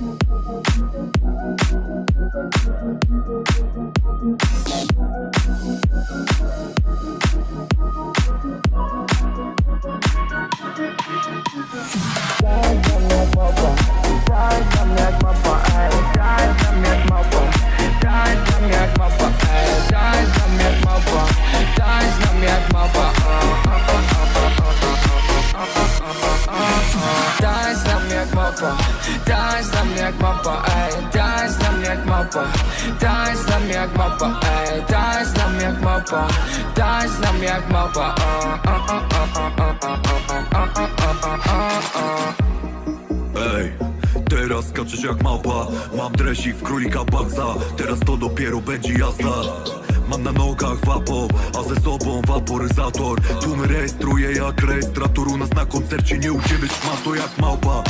Mm-hmm. jak mapa Tańcz mnie jak mapa, ej Tańcz na mnie jak mapa Tańcz na mnie jak mapa, ej Tańcz na mnie jak mapa Tańcz na mnie jak mapa Ej Teraz skaczesz jak mapa Mam dresik w królika baksa Teraz to dopiero będzie jazda Mam na nogach wapo, a ze sobą waporyzator. Tłumy rejestruję jak rejestrator U nas na koncercie nie u ciebie trzymam to jak małpa.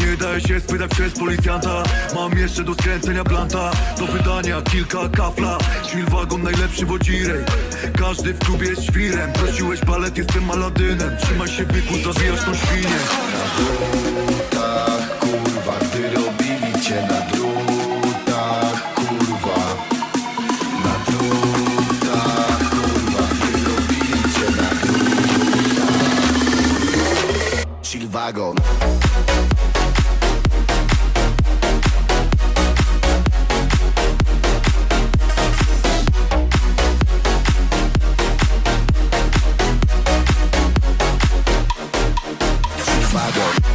Nie daje się spytać przez policjanta. Mam jeszcze do skręcenia planta. Do wydania kilka kafla. Wagon najlepszy wodzirej Każdy w klubie jest świrem. Prosiłeś balet, jestem Aladynem Trzymaj się byku, zawijasz tą świnię. Drutach, kurwa Gdy robili cię na drutach, Vago. Vago.